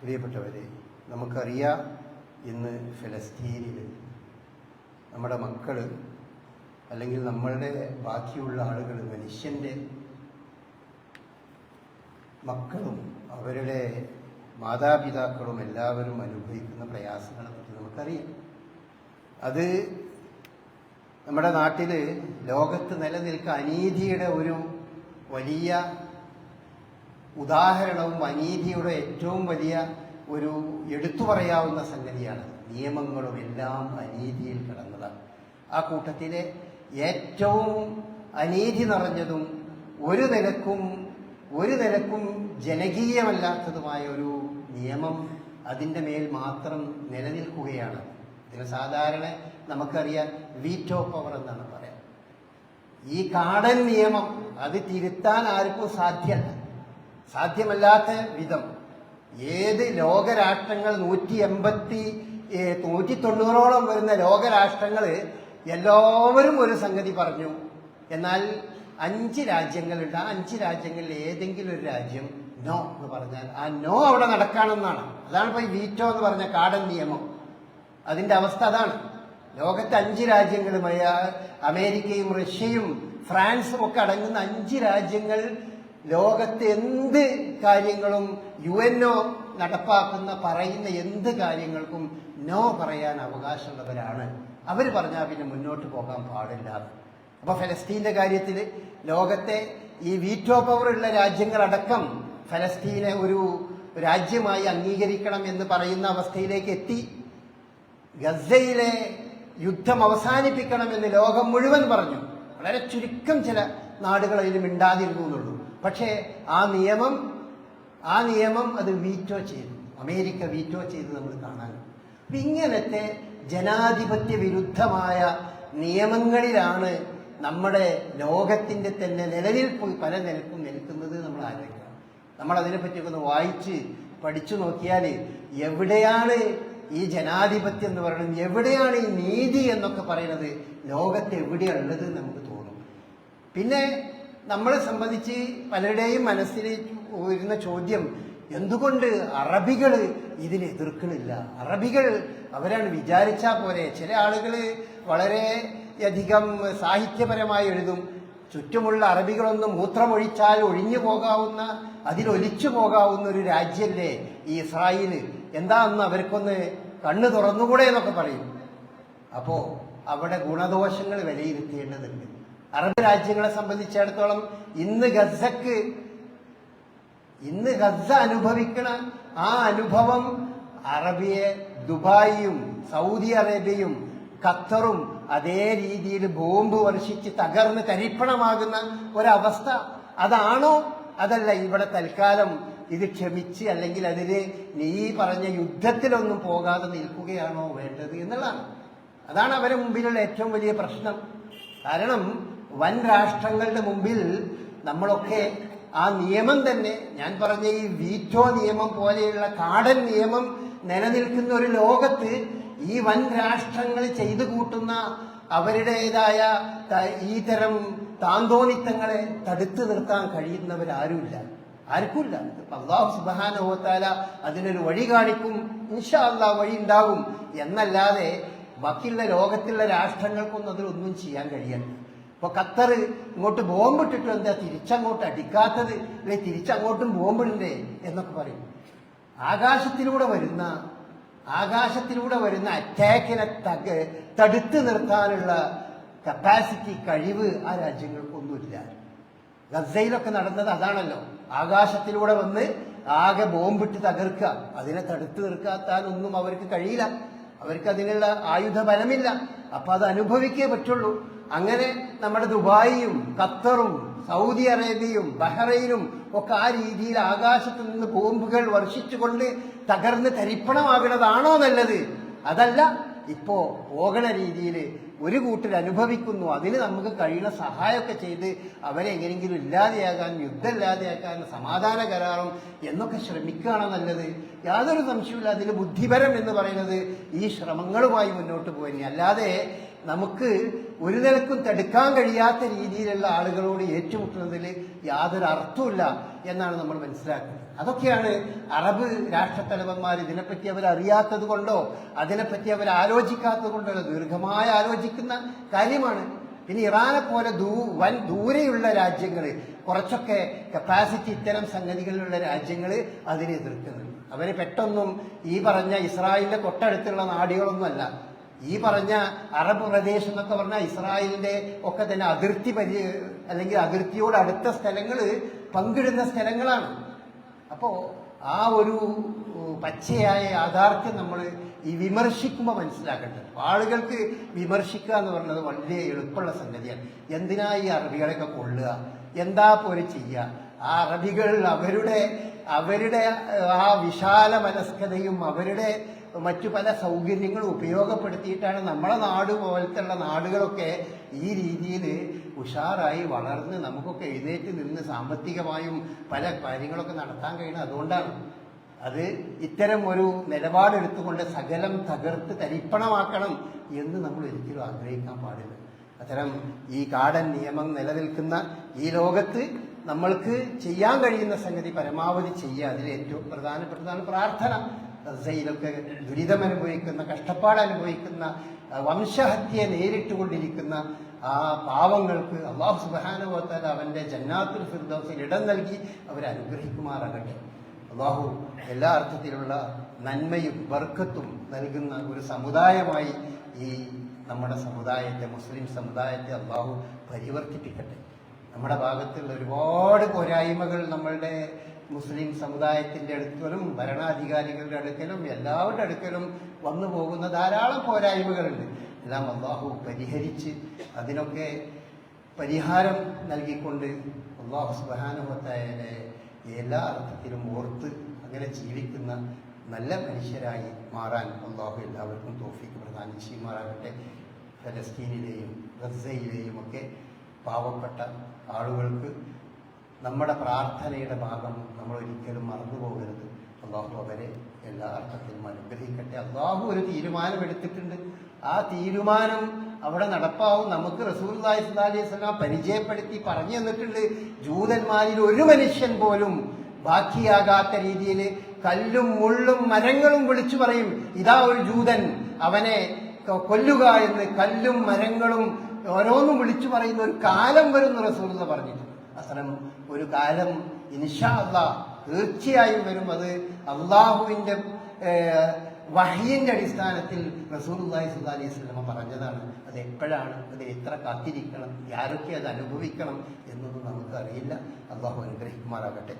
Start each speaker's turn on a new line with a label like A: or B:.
A: പ്രിയപ്പെട്ടവരെ നമുക്കറിയാം ഇന്ന് ഫലസ്തീനിൽ നമ്മുടെ മക്കൾ അല്ലെങ്കിൽ നമ്മളുടെ ബാക്കിയുള്ള ആളുകൾ മനുഷ്യന്റെ മക്കളും അവരുടെ മാതാപിതാക്കളും എല്ലാവരും അനുഭവിക്കുന്ന പ്രയാസങ്ങളെ പറ്റി നമുക്കറിയാം. അത് നമ്മുടെ നാട്ടിൽ ലോകത്ത് നിലനിൽക്കുന്ന അനീതിയുടെ ഒരു വലിയ ഉദാഹരണവും അനീതിയുടെ ഏറ്റവും വലിയ ഒരു എടുത്തു പറയാവുന്ന സംഗതിയാണ്. നിയമങ്ങളും എല്ലാം അനീതിയിൽ കിടന്നതാണ്. ആ കൂട്ടത്തിലെ ഏറ്റവും അനീതി നിറഞ്ഞതും ഒരു നിലക്കും ഒരു നിലക്കും ജനകീയമല്ലാത്തതുമായ ഒരു നിയമം അതിന്റെ മേൽ മാത്രം നിലനിൽക്കുകയാണ്. ഇതിന് സാധാരണ നമുക്കറിയാം വീറ്റോ പവർ എന്നാണ് പറയാം. ഈ കാടൻ നിയമം അത് തിരുത്താൻ ആർക്കും സാധ്യമല്ല. സാധ്യമല്ലാത്ത വിധം ഏത് ലോകരാഷ്ട്രങ്ങൾ നൂറ്റി എൺപത്തി നൂറ്റി തൊണ്ണൂറോളം വരുന്ന ലോകരാഷ്ട്രങ്ങൾ എല്ലാവരും ഒരു സംഗതി പറഞ്ഞു. എന്നാൽ അഞ്ച് രാജ്യങ്ങളുണ്ട്. ആ അഞ്ച് രാജ്യങ്ങളിൽ ഏതെങ്കിലും ഒരു രാജ്യം നോ എന്ന് പറഞ്ഞാൽ ആ നോ അവിടെ നടക്കാണെന്നാണ് അതാണ് ഇപ്പോൾ ഈ വീറ്റോ എന്ന് പറഞ്ഞ കാടൻ നിയമം. അതിന്റെ അവസ്ഥ അതാണ്. ലോകത്തെ അഞ്ച് രാജ്യങ്ങളുമായ അമേരിക്കയും റഷ്യയും ഫ്രാൻസും ഒക്കെ അടങ്ങുന്ന അഞ്ച് രാജ്യങ്ങൾ ലോകത്തെ എന്ത് കാര്യങ്ങളും യു എൻ ഒ നടപ്പാക്കുന്ന പറയുന്ന എന്ത് കാര്യങ്ങൾക്കും നോ പറയാൻ അവകാശമുള്ളവരാണ്. അവർ പറഞ്ഞാൽ പിന്നെ മുന്നോട്ട് പോകാൻ പാടില്ല. അപ്പൊ ഫലസ്തീന്റെ കാര്യത്തിൽ ലോകത്തെ ഈ വീറ്റോ പവർ ഉള്ള രാജ്യങ്ങളടക്കം ഫലസ്തീനെ ഒരു രാജ്യമായി അംഗീകരിക്കണം എന്ന് പറയുന്ന അവസ്ഥയിലേക്ക് എത്തി. ഗസയിലെ യുദ്ധം അവസാനിപ്പിക്കണമെന്ന് ലോകം മുഴുവൻ പറഞ്ഞു. വളരെ ചുരുക്കം ചില നാടുകൾ അതിൽ എന്നുള്ളൂ. പക്ഷേ ആ നിയമം ആ നിയമം അത് വീറ്റോ ചെയ്തു. അമേരിക്ക വീറ്റോ ചെയ്ത് നമ്മൾ കാണാൻ. അപ്പൊ ഇങ്ങനത്തെ ജനാധിപത്യ വിരുദ്ധമായ നിയമങ്ങളിലാണ് നമ്മുടെ ലോകത്തിന്റെ തന്നെ പോയി പല നിലക്കും നിൽക്കുന്നത് നമ്മൾ ആലോചിക്കണം നമ്മൾ അതിനെപ്പറ്റിയൊക്കെ ഒന്ന് വായിച്ച് പഠിച്ചു നോക്കിയാൽ എവിടെയാണ് ഈ ജനാധിപത്യം എന്ന് പറയുന്നത് എവിടെയാണ് ഈ നീതി എന്നൊക്കെ പറയുന്നത് ലോകത്ത് എവിടെയുള്ളത് നമുക്ക് തോന്നും. പിന്നെ നമ്മളെ സംബന്ധിച്ച് പലരുടെയും മനസ്സിൽ വരുന്ന ചോദ്യം എന്തുകൊണ്ട് അറബികൾ ഇതിനെ എതിർക്കണില്ല? അറബികൾ അവരാണ് വിചാരിച്ചാൽ പോരെ. ചില ആളുകൾ വളരെ അധികം സാഹിത്യപരമായി എഴുതും. ചുറ്റുമുള്ള അറബികളൊന്നും മൂത്രമൊഴിച്ചാൽ ഒഴിഞ്ഞു പോകാവുന്ന അതിലൊലിച്ചു പോകാവുന്ന ഒരു രാജ്യമല്ലേ ഈ ഇസ്രായേൽ എന്താന്ന് അവർക്കൊന്ന് കണ്ണു തുറന്നുകൂടെ എന്നൊക്കെ പറയും. അപ്പോ അവിടെ ഗുണദോഷങ്ങൾ വിലയിരുത്തേണ്ടതുണ്ട്. അറബ് രാജ്യങ്ങളെ സംബന്ധിച്ചിടത്തോളം ഇന്ന് ഗസക്ക് ഇന്ന് ഗസ അനുഭവിക്കണ ആ അനുഭവം അറബിയെ ദുബായിയും സൗദി അറേബ്യയും ഖത്തറും അതേ രീതിയിൽ ബോംബ് വർഷിച്ച് തകർന്ന് തരിപ്പണമാകുന്ന ഒരവസ്ഥ. അതാണോ? അതല്ല ഇവിടെ തൽക്കാലം ഇത് ക്ഷമിച്ച് അല്ലെങ്കിൽ അതിന് നീ പറഞ്ഞ യുദ്ധത്തിലൊന്നും പോകാതെ നിൽക്കുകയാണോ വേണ്ടത് എന്നുള്ളതാണ്. അതാണ് അവരെ മുമ്പിലുള്ള ഏറ്റവും വലിയ പ്രശ്നം. കാരണം വൻ രാഷ്ട്രങ്ങളുടെ മുമ്പിൽ നമ്മളൊക്കെ ആ നിയമം തന്നെ ഞാൻ പറഞ്ഞ ഈ വീറ്റോ നിയമം പോലെയുള്ള കാടൻ നിയമം നിലനിൽക്കുന്ന ഒരു ലോകത്ത് ഈ വൻ രാഷ്ട്രങ്ങൾ ചെയ്തു കൂട്ടുന്ന അവരുടേതായ ഈ തരം താന്തോനിത്തങ്ങളെ തടുത്തു നിർത്താൻ കഴിയുന്നവരാരുമില്ല. ആർക്കുമില്ല. അള്ളാഹു സുബാന ഹോത്താല അതിനൊരു വഴി കാണിക്കും. ഇൻഷാ അള്ളാ വഴി ഉണ്ടാകും. എന്നല്ലാതെ ബാക്കിയുള്ള ലോകത്തുള്ള രാഷ്ട്രങ്ങൾക്കൊന്നും അതിലൊന്നും ചെയ്യാൻ കഴിയല്ല ഇപ്പൊ ഖത്തർ ഇങ്ങോട്ട് ബോംബിട്ടിട്ട് എന്താ തിരിച്ചങ്ങോട്ട് അടിക്കാത്തത്? അല്ലെ തിരിച്ചങ്ങോട്ടും ബോംബിടണ്ടേ എന്നൊക്കെ പറയും. ആകാശത്തിലൂടെ വരുന്ന ആകാശത്തിലൂടെ വരുന്ന അറ്റാക്കിനെ തക തടുത്തു നിർത്താനുള്ള കപ്പാസിറ്റി കഴിവ് ആ രാജ്യങ്ങൾക്കൊന്നുമില്ല. ഗസയിലൊക്കെ നടന്നത് അതാണല്ലോ. ആകാശത്തിലൂടെ വന്ന് ആകെ ബോംബിട്ട് തകർക്കുക. അതിനെ തടുത്തു നിർത്താനൊന്നും അവർക്ക് കഴിയില്ല. അവർക്ക് അതിനുള്ള ആയുധ ബലമില്ല. അപ്പൊ അത് അനുഭവിക്കേ പറ്റുള്ളൂ. അങ്ങനെ നമ്മുടെ ദുബായിയും ഖത്തറും സൗദി അറേബ്യയും ബഹ്റൈനും ഒക്കെ ആ രീതിയിൽ ആകാശത്ത് നിന്ന് ബോംബുകൾ വർഷിച്ചുകൊണ്ട് തകർന്ന് തരിപ്പണമാകുന്നതാണോ നല്ലത്? അതല്ല ഇപ്പോ പോകണ രീതിയിൽ ഒരു കൂട്ടർ അനുഭവിക്കുന്നു. അതിന് നമുക്ക് കഴിയുന്ന സഹായമൊക്കെ ചെയ്ത് അവരെ എങ്ങനെയെങ്കിലും ഇല്ലാതെയാകാൻ യുദ്ധം ഇല്ലാതെയാക്കാൻ സമാധാന കരാറും എന്നൊക്കെ ശ്രമിക്കുകയാണോ നല്ലത്? യാതൊരു സംശയമില്ല അതിൽ ബുദ്ധിപരം എന്ന് പറയുന്നത് ഈ ശ്രമങ്ങളുമായി മുന്നോട്ട് പോയി. അല്ലാതെ നമുക്ക് ഒരു നിലക്കും തടുക്കാൻ കഴിയാത്ത രീതിയിലുള്ള ആളുകളോട് ഏറ്റുമുട്ടുന്നതിൽ യാതൊരു അർത്ഥമില്ല എന്നാണ് നമ്മൾ മനസ്സിലാക്കുന്നത്. അതൊക്കെയാണ് അറബ് രാഷ്ട്രത്തലവന്മാർ ഇതിനെപ്പറ്റി അവർ അറിയാത്തത് കൊണ്ടോ അതിനെപ്പറ്റി അവർ ആലോചിക്കാത്തത് കൊണ്ടോ ദീർഘമായി ആലോചിക്കുന്ന കാര്യമാണ്. പിന്നെ ഇറാനെ പോലെ ദൂ വൻ ദൂരെയുള്ള രാജ്യങ്ങൾ കുറച്ചൊക്കെ കപ്പാസിറ്റി ഇത്തരം സംഗതികളിലുള്ള രാജ്യങ്ങൾ അതിനെ എതിർക്കുന്നുണ്ട് അവർ പെട്ടെന്നും ഈ പറഞ്ഞ ഇസ്രായേലിന്റെ തൊട്ടടുത്തുള്ള നാടുകളൊന്നുമല്ല. ഈ പറഞ്ഞ അറബ് പ്രദേശം എന്നൊക്കെ പറഞ്ഞാൽ ഇസ്രായേലിന്റെ ഒക്കെ തന്നെ അതിർത്തി പരി അല്ലെങ്കിൽ അതിർത്തിയോട് അടുത്ത സ്ഥലങ്ങൾ പങ്കിടുന്ന സ്ഥലങ്ങളാണ്. അപ്പോൾ ആ ഒരു പച്ചയായ യാഥാർത്ഥ്യം നമ്മൾ ഈ വിമർശിക്കുമ്പോൾ മനസ്സിലാക്കേണ്ടത്. ആളുകൾക്ക് വിമർശിക്കുക എന്ന് പറഞ്ഞത് വളരെ എളുപ്പമുള്ള സംഗതിയാണ്. എന്തിനാ ഈ അറബികളെയൊക്കെ കൊള്ളുക? എന്താ പോലെ ചെയ്യുക ആ അറബികൾ അവരുടെ അവരുടെ ആ വിശാല മനസ്കതയും അവരുടെ മറ്റു പല സൗകര്യങ്ങളും ഉപയോഗപ്പെടുത്തിയിട്ടാണ് നമ്മളെ നാട് പോലത്തെയുള്ള നാടുകളൊക്കെ ഈ രീതിയിൽ ഉഷാറായി വളർന്ന് നമുക്കൊക്കെ എഴുന്നേറ്റ് നിന്ന് സാമ്പത്തികമായും പല കാര്യങ്ങളൊക്കെ നടത്താൻ കഴിയുന്നത് അതുകൊണ്ടാണ് അത് ഇത്തരം ഒരു നിലപാടെടുത്തുകൊണ്ട് സകലം തകർത്ത് തരിപ്പണമാക്കണം എന്ന് നമ്മൾ ഒരിക്കലും ആഗ്രഹിക്കാൻ പാടില്ല. അത്തരം ഈ കാടൻ നിയമം നിലനിൽക്കുന്ന ഈ ലോകത്ത് നമ്മൾക്ക് ചെയ്യാൻ കഴിയുന്ന സംഗതി പരമാവധി ചെയ്യുക. അതിൽ ഏറ്റവും പ്രധാനപ്പെട്ടതാണ് പ്രാർത്ഥന. ഗസയിലൊക്കെ ദുരിതമനുഭവിക്കുന്ന കഷ്ടപ്പാട് അനുഭവിക്കുന്ന വംശഹത്യ നേരിട്ടുകൊണ്ടിരിക്കുന്ന ആ പാവങ്ങൾക്ക് അള്ളാഹു സുബാനുഭവത്താൽ അവന്റെ ജന്നാത്തുൽ ഫിർദോസിൽ ഇടം നൽകി അവരെ അനുഗ്രഹിക്കുമാറാകട്ടെ. അള്ളാഹു എല്ലാ അർത്ഥത്തിലുള്ള നന്മയും വർക്കത്തും നൽകുന്ന ഒരു സമുദായമായി ഈ നമ്മുടെ സമുദായത്തെ മുസ്ലിം സമുദായത്തെ അള്ളാഹു പരിവർത്തിപ്പിക്കട്ടെ. നമ്മുടെ ഭാഗത്തുള്ള ഒരുപാട് പോരായ്മകൾ നമ്മളുടെ മുസ്ലിം സമുദായത്തിന്റെ അടുക്കലും ഭരണാധികാരികളുടെ അടുക്കലും എല്ലാവരുടെ അടുക്കലും വന്നു പോകുന്ന ധാരാളം പോരായ്മകളുണ്ട്. എല്ലാം അള്ളാഹു പരിഹരിച്ച് അതിനൊക്കെ പരിഹാരം നൽകിക്കൊണ്ട് അള്ളാഹു സുബാനുഭവത്തായാലെ എല്ലാ അർത്ഥത്തിലും ഓർത്ത് അങ്ങനെ ജീവിക്കുന്ന നല്ല മനുഷ്യരായി മാറാൻ അള്ളാഹു എല്ലാവർക്കും തോഫിക്ക് പ്രധാനം ചെയ്യുമാറാകട്ടെ. ഫലസ്തീനിലെയും ഗസയിലെയും ഒക്കെ പാവപ്പെട്ട ആളുകൾക്ക് നമ്മുടെ പ്രാർത്ഥനയുടെ ഭാഗം നമ്മൾ ഒരിക്കലും മറന്നു പോകരുത് അള്ളാഹു അവരെ എല്ലാ അർത്ഥത്തിലും അനുഗ്രഹിക്കട്ടെ. അള്ളാഹു ഒരു തീരുമാനമെടുത്തിട്ടുണ്ട് ആ തീരുമാനം അവിടെ നടപ്പാവും. നമുക്ക് റസൂൽ അലൈഹി സ്വലാം പരിചയപ്പെടുത്തി പറഞ്ഞു തന്നിട്ടുണ്ട്. ജൂതന്മാരിൽ ഒരു മനുഷ്യൻ പോലും ബാക്കിയാകാത്ത രീതിയിൽ കല്ലും മുള്ളും മരങ്ങളും വിളിച്ചു പറയും ഇതാ ഒരു ജൂതൻ അവനെ കൊല്ലുക എന്ന് കല്ലും മരങ്ങളും ഓരോന്നും വിളിച്ചു പറയുന്ന ഒരു കാലം വരുന്ന റസൂൽ പറഞ്ഞിട്ടുണ്ട്. അസലം. ഒരു കാലം ഇൻഷാ അള്ളാ തീർച്ചയായും വരും. അത് അള്ളാഹുവിന്റെ വഹിയന്റെ അടിസ്ഥാനത്തിൽ റസൂലുള്ളാഹി സ്വല്ലല്ലാഹി അലൈഹി സ്വലമ പറഞ്ഞതാണ്. അത് എപ്പോഴാണ്? അത് എത്ര കാത്തിരിക്കണം? ആരൊക്കെ അത് അനുഭവിക്കണം? എന്നൊന്നും നമുക്കറിയില്ല. അള്ളാഹു അനുഗ്രഹിക്കുമാറാകട്ടെ.